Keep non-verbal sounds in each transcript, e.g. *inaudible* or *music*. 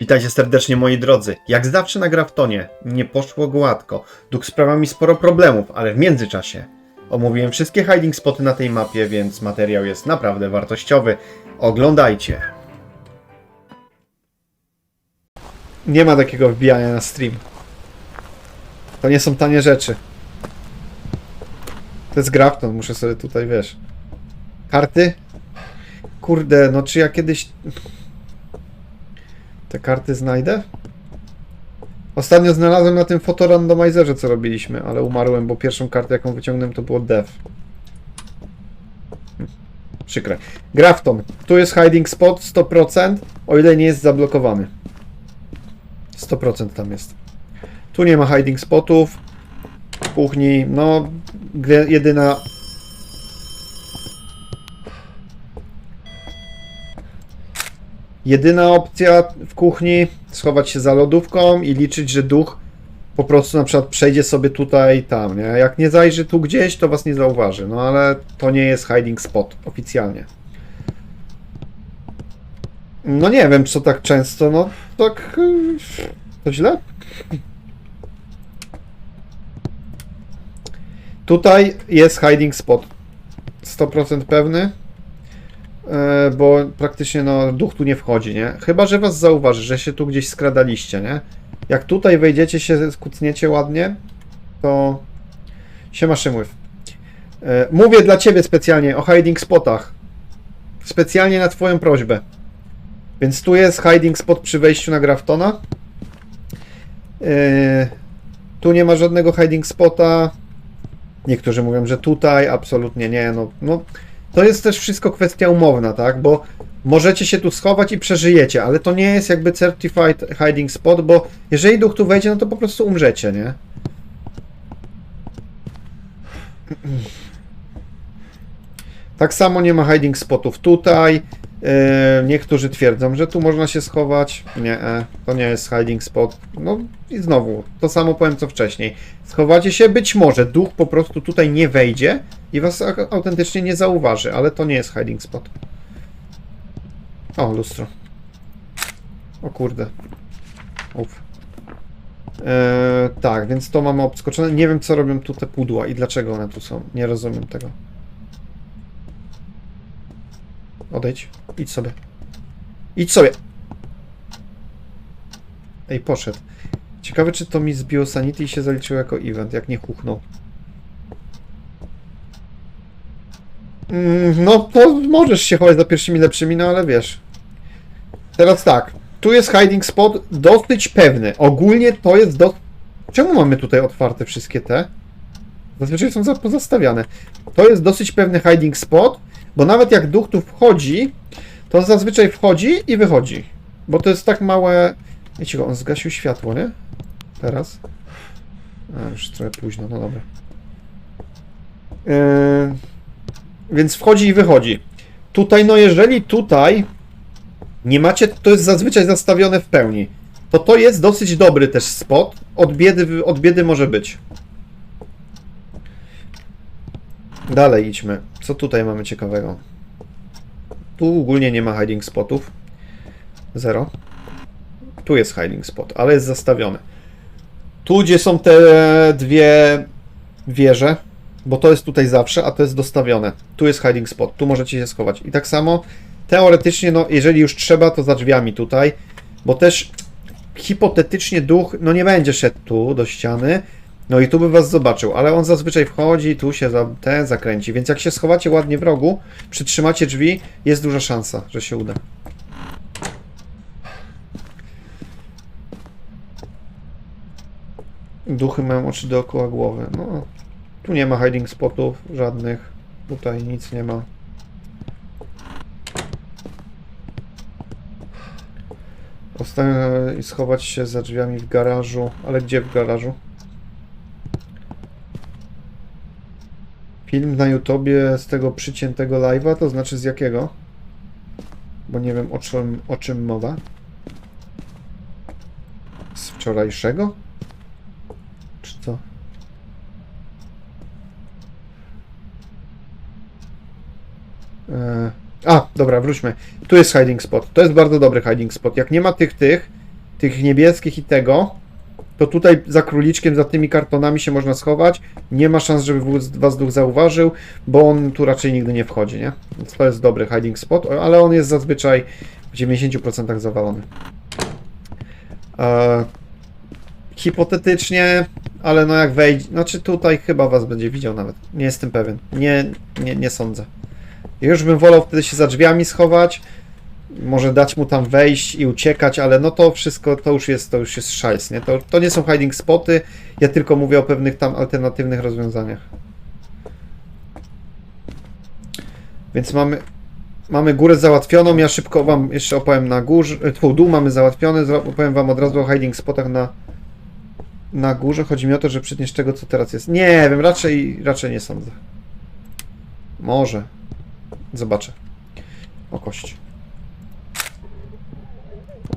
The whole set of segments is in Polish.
Witajcie serdecznie moi drodzy. Jak zawsze na Graftonie nie poszło gładko. Duch sprawia mi sporo problemów, ale w międzyczasie omówiłem wszystkie hiding spoty na tej mapie, więc materiał jest naprawdę wartościowy. Oglądajcie. Nie ma takiego wbijania na stream. To nie są tanie rzeczy. To jest Grafton, muszę sobie tutaj, wiesz. Karty? Kurde, no czy ja kiedyś... Te karty znajdę? Ostatnio znalazłem na tym fotorandomizerze, co robiliśmy, ale umarłem, bo pierwszą kartę, jaką wyciągnąłem, to było Dev. Hm, Przykre. Grafton. Tu jest hiding spot 100%, o ile nie jest zablokowany. 100% tam jest. Tu nie ma hiding spotów. W kuchni, no, jedyna Jedyna opcja w kuchni schować się za lodówką i liczyć, że duch po prostu na przykład przejdzie sobie tutaj tam, nie? Jak nie zajrzy tu gdzieś, to was nie zauważy. No ale to nie jest hiding spot oficjalnie. No nie wiem, co tak często, no tak to źle. Tutaj jest hiding spot. 100% pewny. E, bo praktycznie no, duch tu nie wchodzi, nie? Chyba, że was zauważy, że się tu gdzieś skradaliście, nie? Jak tutaj wejdziecie się, skucniecie ładnie, to się ma szymływ. E, Mówię dla ciebie specjalnie o hiding spotach. Specjalnie na twoją prośbę. Więc tu jest hiding spot przy wejściu na Graftona. E, Tu nie ma żadnego hiding spota. Niektórzy mówią, że tutaj, absolutnie nie. No, no to jest też wszystko kwestia umowna, tak? Bo możecie się tu schować i przeżyjecie, ale to nie jest jakby certified hiding spot, bo jeżeli duch tu wejdzie, no to po prostu umrzecie, nie? Tak samo nie ma hiding spotów tutaj. Yy, niektórzy twierdzą, że tu można się schować. Nie, e, to nie jest hiding spot. No i znowu, to samo powiem co wcześniej. Schowacie się, być może duch po prostu tutaj nie wejdzie i was autentycznie nie zauważy, ale to nie jest hiding spot. O, lustro. O kurde. Uf. Eee, tak, więc to mamy obskoczone. Nie wiem, co robią tu te pudła i dlaczego one tu są. Nie rozumiem tego. Odejdź. Idź sobie. Idź sobie. Ej, poszedł. Ciekawe, czy to mi zbiło sanity i się zaliczyło jako event, jak nie huchnął. Mm, No, to możesz się chować za pierwszymi lepszymi, no ale wiesz. Teraz tak. Tu jest hiding spot dosyć pewny. Ogólnie to jest do... Czemu mamy tutaj otwarte wszystkie te? Zazwyczaj są pozastawiane. To jest dosyć pewny hiding spot, bo nawet jak duch tu wchodzi, to zazwyczaj wchodzi i wychodzi. Bo to jest tak małe... Wiecie on zgasił światło, nie? Teraz. A, już trochę późno, no dobra. Yy, więc wchodzi i wychodzi. Tutaj, no jeżeli tutaj nie macie, to jest zazwyczaj zastawione w pełni. To to jest dosyć dobry też spot. Od biedy, od biedy może być. Dalej idźmy. Co tutaj mamy ciekawego? Tu ogólnie nie ma hiding spotów. Zero. Tu jest hiding spot, ale jest zastawiony. Tu, gdzie są te dwie wieże, bo to jest tutaj zawsze, a to jest dostawione. Tu jest hiding spot, tu możecie się schować. I tak samo teoretycznie, no jeżeli już trzeba, to za drzwiami tutaj, bo też hipotetycznie duch, no nie będzie szedł tu do ściany, no i tu by was zobaczył, ale on zazwyczaj wchodzi, tu się za, te zakręci, więc jak się schowacie ładnie w rogu, przytrzymacie drzwi, jest duża szansa, że się uda. Duchy mają oczy dookoła głowy. No, tu nie ma hiding spotów żadnych. Tutaj nic nie ma. Ostatnio schować się za drzwiami w garażu. Ale gdzie w garażu? Film na YouTubie z tego przyciętego live'a, to znaczy z jakiego? Bo nie wiem o czym, o czym mowa. Z wczorajszego? Czy co? E, A, dobra, wróćmy. Tu jest hiding spot. To jest bardzo dobry hiding spot. Jak nie ma tych, tych, tych niebieskich i tego, to tutaj za króliczkiem, za tymi kartonami się można schować. Nie ma szans, żeby was duch zauważył, bo on tu raczej nigdy nie wchodzi, nie? Więc to jest dobry hiding spot, ale on jest zazwyczaj w 90% zawalony. E, hipotetycznie, ale no jak wejdzie, znaczy tutaj chyba was będzie widział nawet. Nie jestem pewien. Nie, nie, nie sądzę. Już bym wolał wtedy się za drzwiami schować, może dać mu tam wejść i uciekać, ale no to wszystko, to już jest, to już jest szajs, nie? To, to nie są hiding spoty, ja tylko mówię o pewnych tam alternatywnych rozwiązaniach. Więc mamy, mamy górę załatwioną, ja szybko wam jeszcze opowiem na górze, tfu, dół mamy załatwiony, za- opowiem wam od razu o hiding spotach na, na górze. Chodzi mi o to, że przytniesz tego, co teraz jest. Nie wiem, raczej, raczej nie sądzę. Może. Zobaczę. O kość.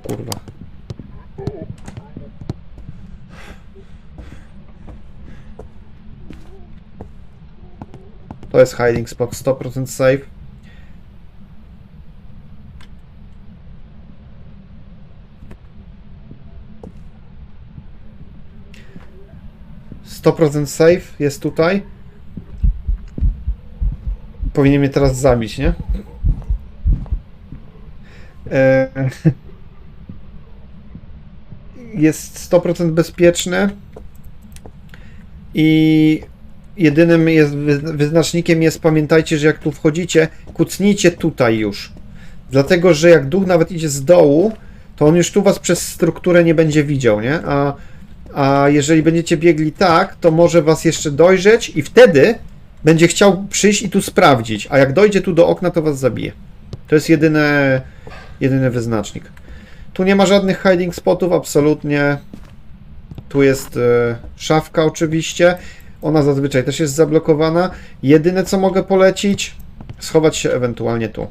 Kurwa. To jest hiding spot 100% safe. Sto procent safe jest tutaj. Powinien mnie teraz zabić, nie? E, *laughs* jest 100% bezpieczne i jedynym jest wy- wyznacznikiem jest pamiętajcie, że jak tu wchodzicie, kucnijcie tutaj już. Dlatego, że jak duch nawet idzie z dołu, to on już tu was przez strukturę nie będzie widział, nie? A, a jeżeli będziecie biegli tak, to może was jeszcze dojrzeć i wtedy będzie chciał przyjść i tu sprawdzić, a jak dojdzie tu do okna, to was zabije. To jest jedyne, jedyny wyznacznik. Tu nie ma żadnych hiding spotów, absolutnie. Tu jest e, szafka oczywiście. Ona zazwyczaj też jest zablokowana. Jedyne co mogę polecić, schować się ewentualnie tu.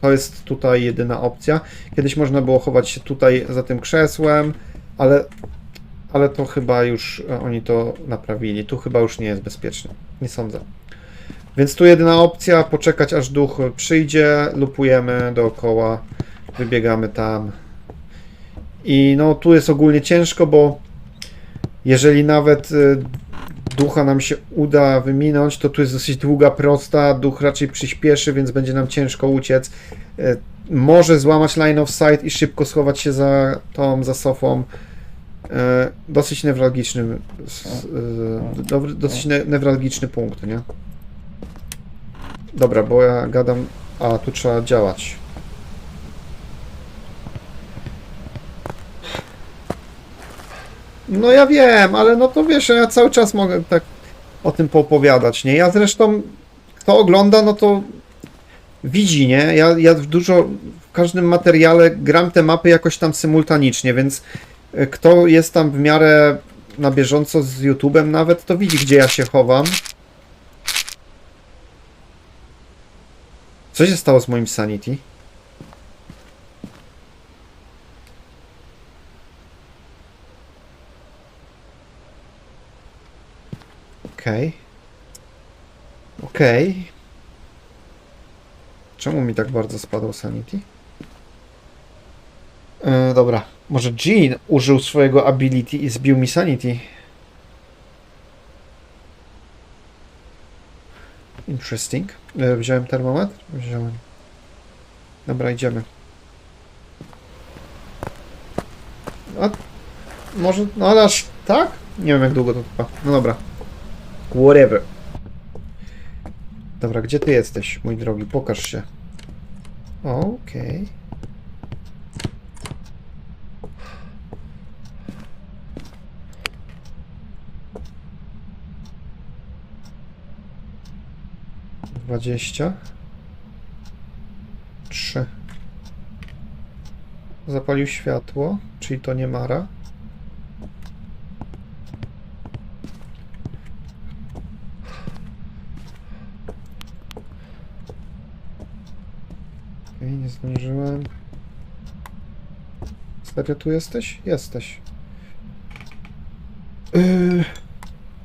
To jest tutaj jedyna opcja. Kiedyś można było chować się tutaj za tym krzesłem, ale, ale to chyba już e, oni to naprawili. Tu chyba już nie jest bezpiecznie. Nie sądzę. Więc tu jedyna opcja, poczekać aż duch przyjdzie, lupujemy dookoła, wybiegamy tam. I no tu jest ogólnie ciężko, bo jeżeli nawet y, ducha nam się uda wyminąć, to tu jest dosyć długa, prosta, duch raczej przyspieszy, więc będzie nam ciężko uciec. Y, Może złamać line of sight i szybko schować się za tą, za sofą. Y, Dosyć newralgiczny, dosyć ne- newralgiczny punkt, nie? Dobra, bo ja gadam, a tu trzeba działać. No ja wiem, ale no to wiesz, ja cały czas mogę tak o tym poopowiadać, nie? Ja zresztą, kto ogląda, no to widzi, nie? Ja, ja dużo, w każdym materiale gram te mapy jakoś tam symultanicznie, więc e, kto jest tam w miarę na bieżąco z YouTube'em nawet, to widzi, gdzie ja się chowam. Co się stało z moim Sanity? Okej. Okej. Czemu mi tak bardzo spadł Sanity? E, dobra. Może Jean użył swojego ability i zbił mi Sanity. Interesting. E, wziąłem termometr? Wziąłem. Dobra, idziemy. Może, no ale aż tak? Nie wiem jak długo to trwa. No dobra. Whatever. Dobra, gdzie ty jesteś, mój drogi? Pokaż się. Okej. Dwadzieścia. Trzy. Zapalił światło, czyli to nie Mara. Okej, nie zdążyłem. Serio tu jesteś? Jesteś. Yy...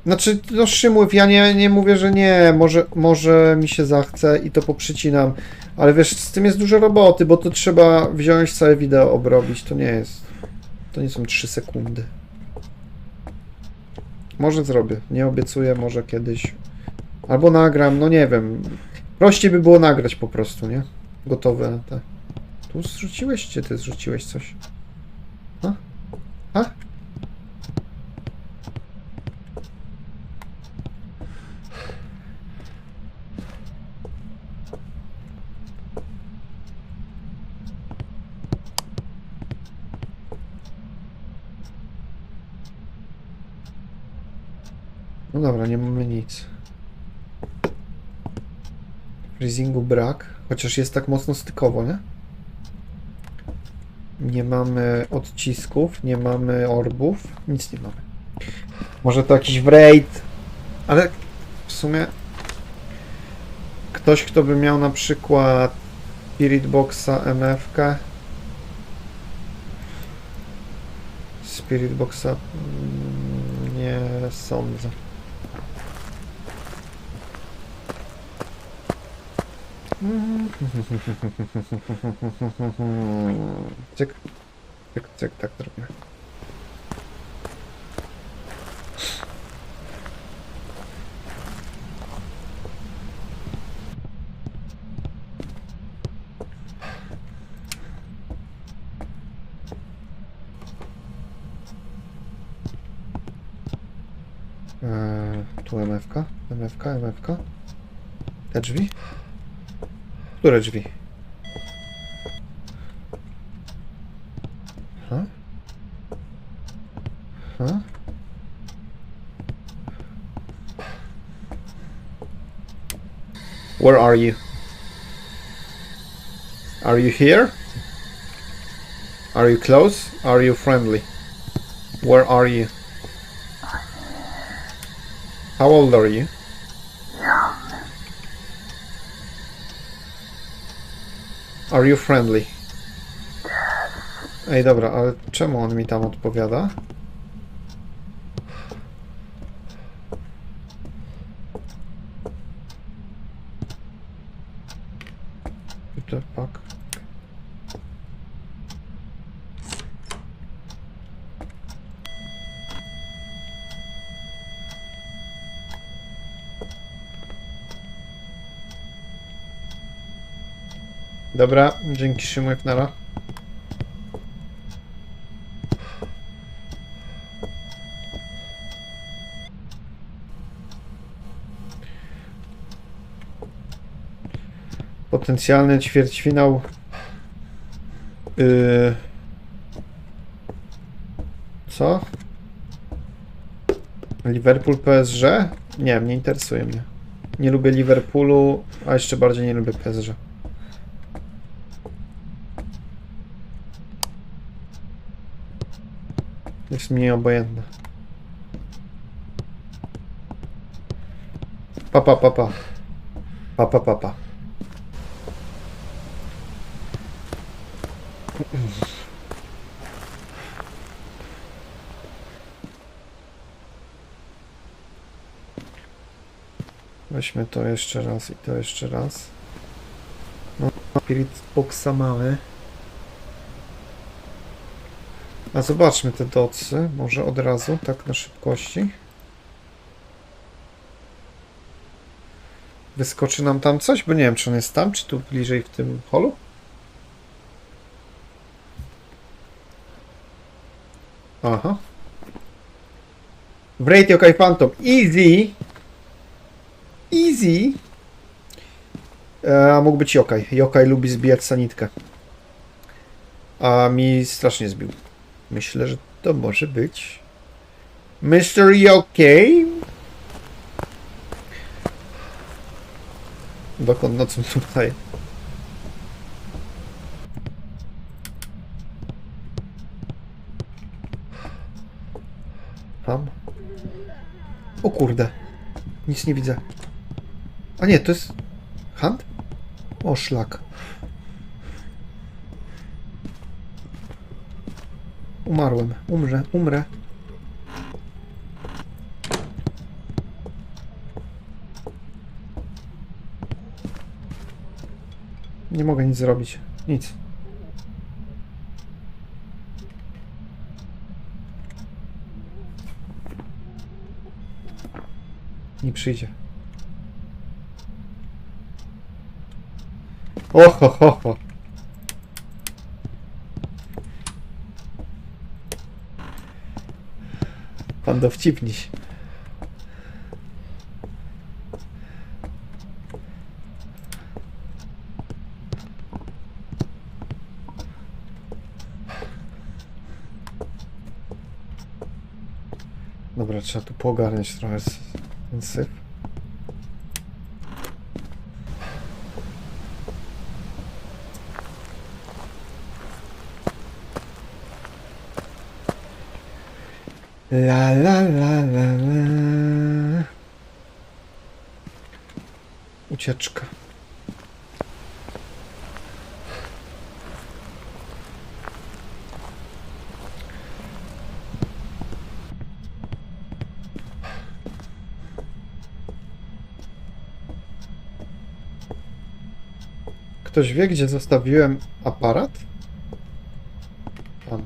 Znaczy, no Szymływ, ja nie, nie mówię, że nie, może, może mi się zachce i to poprzycinam, ale wiesz, z tym jest dużo roboty, bo to trzeba wziąć całe wideo, obrobić, to nie jest... To nie są 3 sekundy. Może zrobię. Nie obiecuję, może kiedyś. Albo nagram, no nie wiem. Prościej by było nagrać po prostu, nie? Gotowe te. Tu zrzuciłeś, czy ty zrzuciłeś coś? A? A? No dobra, nie mamy nic. Freezingu brak, chociaż jest tak mocno stykowo, nie? Nie mamy odcisków, nie mamy orbów, nic nie mamy. Może to jakiś wraith, ale w sumie ktoś, kto by miał na przykład Spirit Boxa MFK Spirit Boxa mm, nie sądzę. Cyk. Cyk, cyk, tak zrobię. Eee, tu MFK, MFK, MFK. Te drzwi? Które drzwi? Where are you? Are you here? Are you close? Are you friendly? Where are you? How old are you? Are you friendly? Ej, dobra, ale czemu on mi tam odpowiada? Dobra, dzięki Szymuek, nara. Potencjalny ćwierćfinał. Yy... Co? Liverpool PSG? Nie, nie interesuje mnie. Nie lubię Liverpoolu, a jeszcze bardziej nie lubię PSG. Jest mniej obojętne. Papa, papa. Papa, papa. Weźmy to jeszcze raz i to jeszcze raz. No, Spirit Boxa mamy. A zobaczmy te docy, może od razu, tak na szybkości. Wyskoczy nam tam coś, bo nie wiem, czy on jest tam, czy tu bliżej w tym holu. Aha. Wraith Yokai Phantom. Easy. Easy. E, A mógł być Yokai. Yokai lubi zbijać sanitkę. A mi strasznie zbił. Myślę, że to może być. Mr. Yokai? Dokąd nocą tutaj? Tam? O kurde. Nic nie widzę. A nie, to jest... Hand? O szlak. Umarłem. Umrze, umrę. Nie mogę nic zrobić. Nic. Nie przyjdzie. Oho, ho, ho. Pan dowcipniś. Dobra, trzeba tu pogarniać trochę ten syf. La la la la la. Ucieczka. Ktoś wie, gdzie zostawiłem aparat? Tam.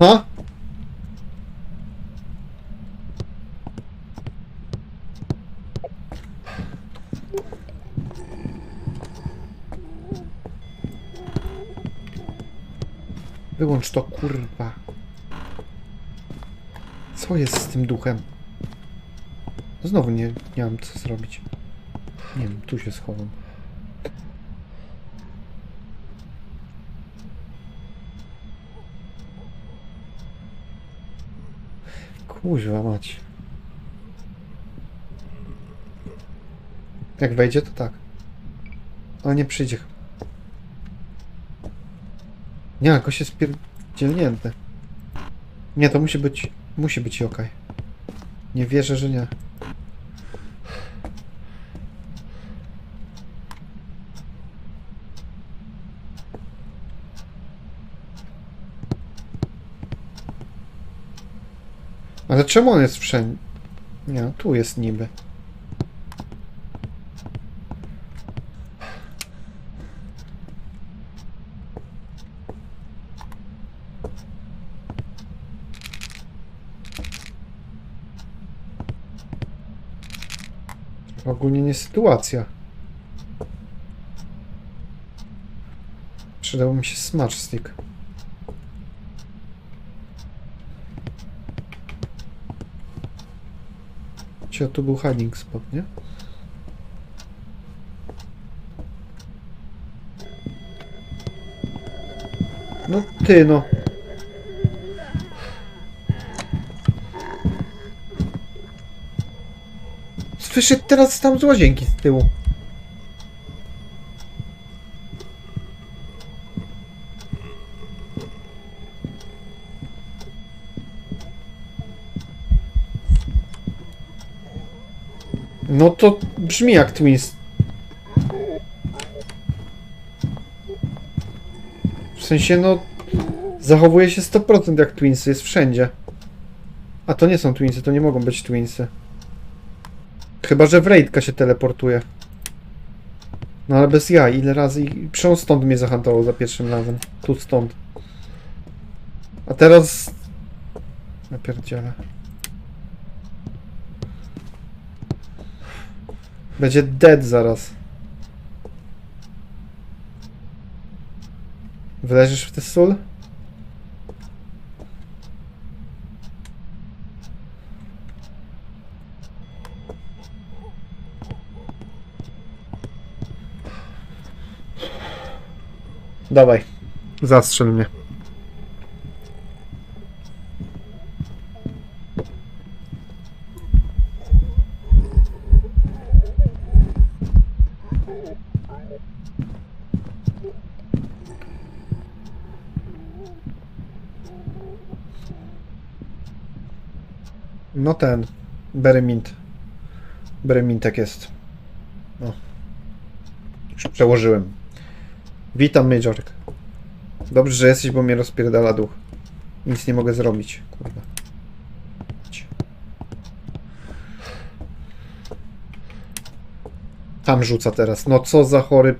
Ha? Wyłącz to, kurwa. Co jest z tym duchem? Znowu nie, nie mam co zrobić. Nie wiem, tu się schowam. Kuźwa mać. Jak wejdzie, to tak. Ale nie przyjdzie. Nie, jakoś jest pierdzielnięty. Nie, to musi być... Musi być Jokaj. Nie wierzę, że nie. Ale czemu on jest wszędzie? Nie, no, tu jest niby. Ogólnie nie sytuacja. Przydałby mi się smudge stick. Cio, tu był hiding spot, nie? No ty no. Wyszedł teraz tam z łazienki z tyłu. No to brzmi jak Twins. W sensie, no... Zachowuje się 100% jak Twinsy, jest wszędzie. A to nie są Twinsy, to nie mogą być Twinsy. Chyba, że w Raidka się teleportuje. No ale bez jaj, ile razy... on stąd mnie zahantował za pierwszym razem. Tu stąd. A teraz... Napierdzielę. Będzie dead zaraz. Wleżysz w tę sól? Dawaj. Zastrzel mnie. No ten. Beremint. Beremintek jest. No. Już przełożyłem. Witam, Majorek. Dobrze, że jesteś, bo mnie rozpierdala duch. Nic nie mogę zrobić, kurwa. Tam rzuca teraz. No co za chory...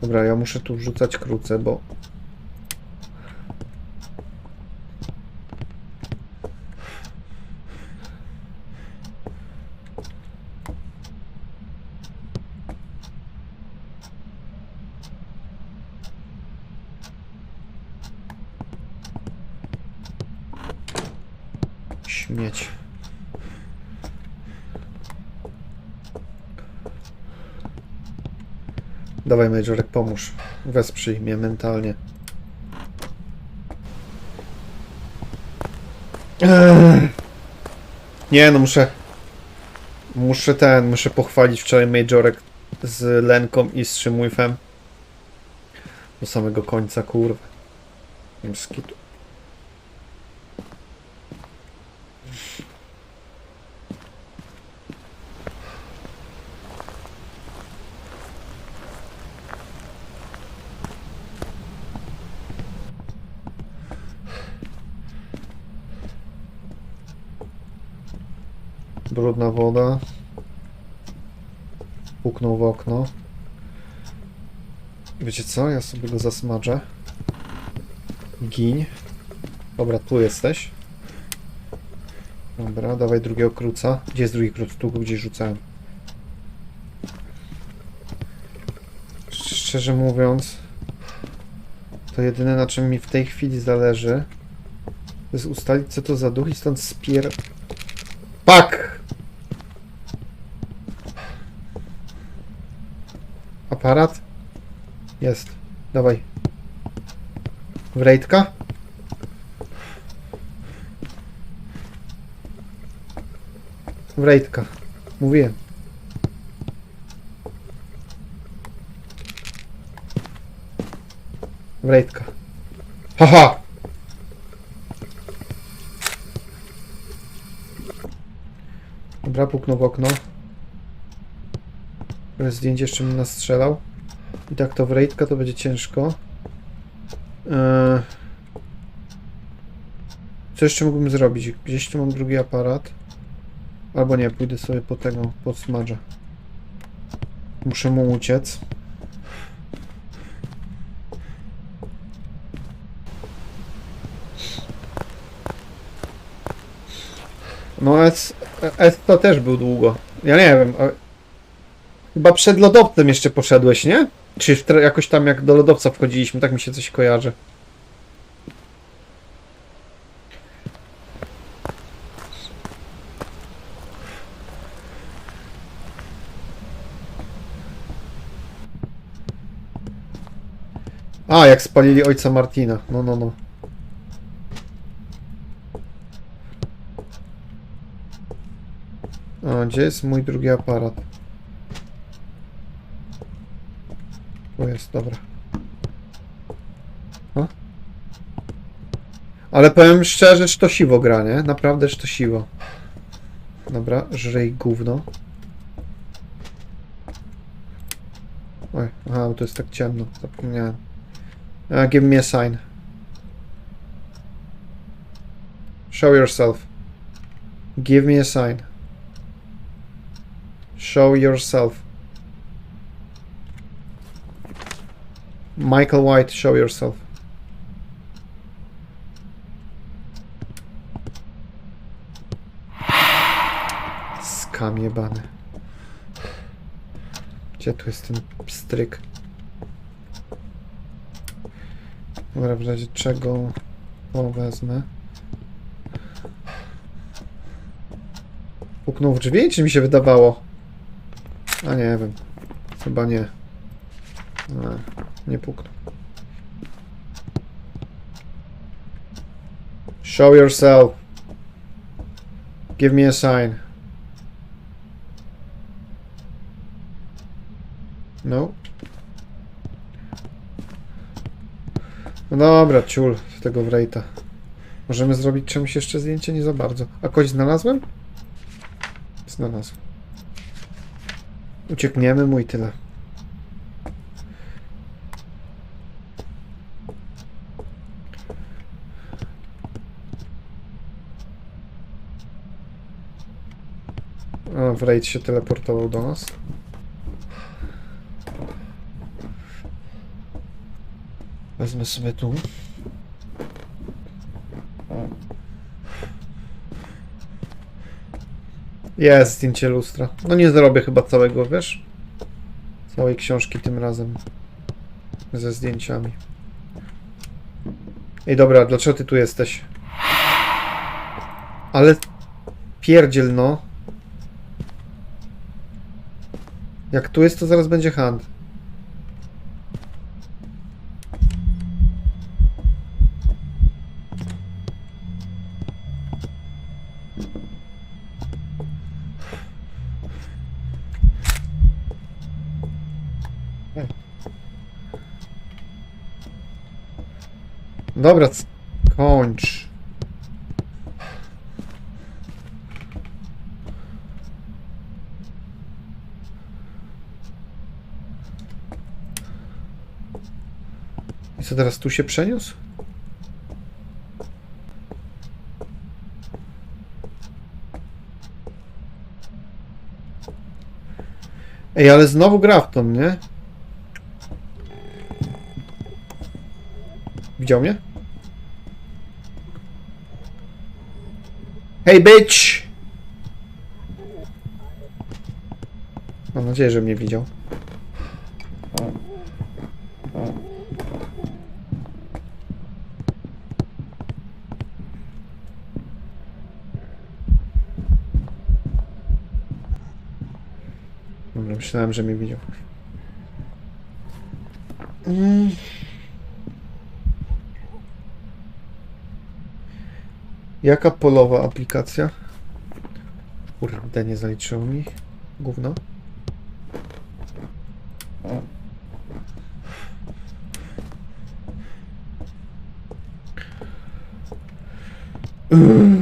Dobra, ja muszę tu wrzucać króce, bo... Śmieć. Dawaj, Majorek, pomóż. Wesprzyj mnie mentalnie. Ech. Nie, no muszę... Muszę ten, muszę pochwalić wczoraj Majorek z Lenką i z Szymłyfem. Do samego końca, kurwa. Skitu. Brudna woda. Puknął w okno. Wiecie co? Ja sobie go zasmażę. Giń. Dobra, tu jesteś. Dobra, dawaj drugiego kruca. Gdzie jest drugi kruc? Tu go gdzieś rzucałem. Szczerze mówiąc, to jedyne na czym mi w tej chwili zależy, to jest ustalić co to za duch i stąd spier... Pak! Aparat? Jest. Dawaj. Wrejtka? Wrejtka. Mówiłem. Wrejtka. Haha! Dobra, puknął w okno. Zdjęcie jeszcze mnie nastrzelał. I tak to w rejtka to będzie ciężko. Eee... Co jeszcze mógłbym zrobić? Gdzieś tu mam drugi aparat. Albo nie, pójdę sobie po tego, po smadża. Muszę mu uciec. No S, S to też był długo. Ja nie wiem. Chyba przed lodowcem jeszcze poszedłeś, nie? Czy jakoś tam jak do lodowca wchodziliśmy, tak mi się coś kojarzy. A, jak spalili ojca Martina. No, no, no. A, gdzie jest mój drugi aparat? Jest, dobra. A? Ale powiem szczerze, że to siwo gra, nie? Naprawdę, że to siwo. Dobra, żrej gówno. Oj, aha, bo to jest tak ciemno, zapomniałem. Uh, give me a sign. Show yourself. Give me a sign. Show yourself. Michael White, show yourself. Skam jebany. Gdzie tu jest ten pstryk? Dobra, w razie czego to wezmę. Puknął w drzwi, czy mi się wydawało? A nie wiem. Chyba nie. Nie puknął. Show yourself. Give me a sign. No. No dobra, ciul tego wrejta. Możemy zrobić czemuś jeszcze zdjęcie? Nie za bardzo. A kogoś znalazłem? Znalazłem. Uciekniemy i tyle. A, w raid się teleportował do nas. Wezmę sobie tu. Jest zdjęcie lustra. No nie zrobię chyba całego, wiesz? Całej książki tym razem. Ze zdjęciami. Ej, dobra, dlaczego ty tu jesteś? Ale pierdziel no. Jak tu jest, to zaraz będzie hand. Dobra, kończ. Teraz tu się przeniósł? Ej, ale znowu Grafton, nie? Widział mnie? Hej, bitch! Mam nadzieję, że mnie widział. Dobra, myślałem, że mnie widział. Mm. Jaka polowa aplikacja? Kurde, nie zaliczyło mi. Gówno. Mm.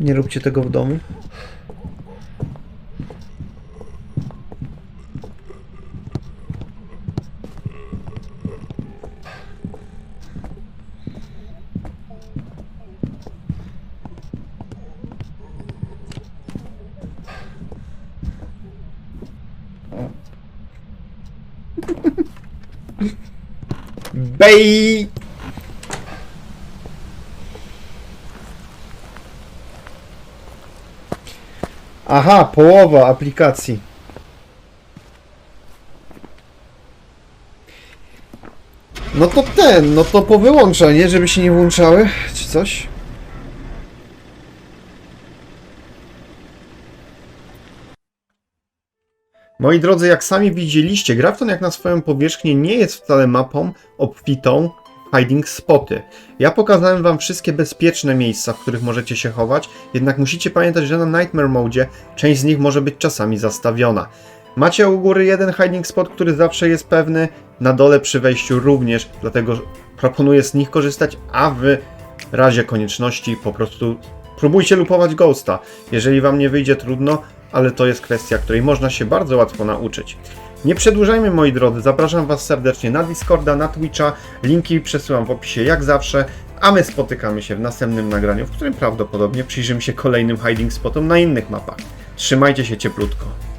Nie róbcie tego w domu. Bej! Aha, połowa aplikacji. No to ten, no to powyłączaj, nie? Żeby się nie włączały, czy coś? Moi drodzy, jak sami widzieliście, Grafton jak na swoją powierzchnię nie jest wcale mapą obfitą hiding spoty. Ja pokazałem wam wszystkie bezpieczne miejsca, w których możecie się chować, jednak musicie pamiętać, że na Nightmare Mode część z nich może być czasami zastawiona. Macie u góry jeden hiding spot, który zawsze jest pewny, na dole przy wejściu również, dlatego proponuję z nich korzystać, a w razie konieczności po prostu próbujcie lupować Ghosta. Jeżeli wam nie wyjdzie trudno, ale to jest kwestia, której można się bardzo łatwo nauczyć. Nie przedłużajmy moi drodzy, zapraszam was serdecznie na Discorda, na Twitcha, linki przesyłam w opisie jak zawsze, a my spotykamy się w następnym nagraniu, w którym prawdopodobnie przyjrzymy się kolejnym hiding spotom na innych mapach. Trzymajcie się cieplutko.